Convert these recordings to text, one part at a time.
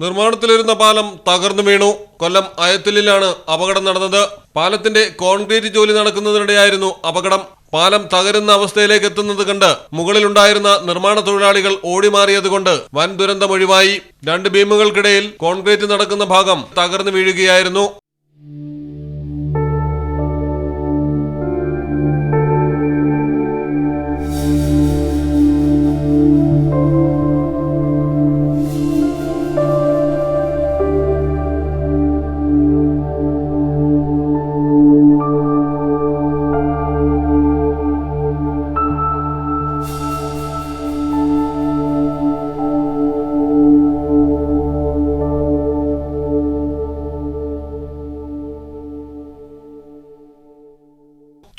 നിർമ്മാണത്തിലിരുന്ന പാലം തകർന്നു വീണു. കൊല്ലം അയത്തിലാണ് അപകടം നടന്നത്. പാലത്തിന്റെ കോൺക്രീറ്റ് ജോലി നടക്കുന്നതിനിടെയായിരുന്നു അപകടം. പാലം തകരുന്ന അവസ്ഥയിലേക്ക് എത്തുന്നത് കണ്ട് മുകളിലുണ്ടായിരുന്ന നിർമ്മാണ തൊഴിലാളികൾ ഓടിമാറിയതുകൊണ്ട് വൻ ദുരന്തമൊഴിവായി രണ്ട് ബീമുകൾക്കിടയിൽ കോൺക്രീറ്റ് നടക്കുന്ന ഭാഗം തകർന്നു വീഴുകയായിരുന്നു.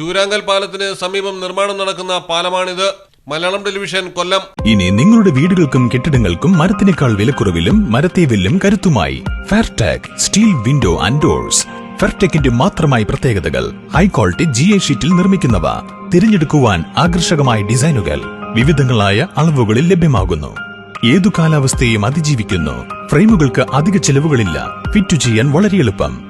ചൂരാങ്കൽ പാലത്തിന് സമീപം നിർമ്മാണം നടക്കുന്ന പാലമാണിത്. മലയാളം ടെലിവിഷൻ കൊല്ലം. ഇനി നിങ്ങളുടെ വീടുകൾക്കും കെട്ടിടങ്ങൾക്കും മരത്തിനേക്കാൾ വിലക്കുറവിലും മരത്തെ വില്ലും കരുത്തുമായി. Fairtag steel window and doors ഫെയർടെക്കിന്റെ മാത്രമായി പ്രത്യേകതകൾ. ഹൈ ക്വാളിറ്റി ജി എ ഷീറ്റിൽ നിർമ്മിക്കുന്നവ. തിരഞ്ഞെടുക്കുവാൻ ആകർഷകമായ ഡിസൈനുകൾ. വിവിധങ്ങളായ അളവുകളിൽ ലഭ്യമാകുന്നു. ഏതു കാലാവസ്ഥയും അതിജീവിക്കുന്നു. ഫ്രെയിമുകൾക്ക് അധിക ചെലവുകളില്ല. ഫിറ്റ് ചെയ്യാൻ വളരെ എളുപ്പം.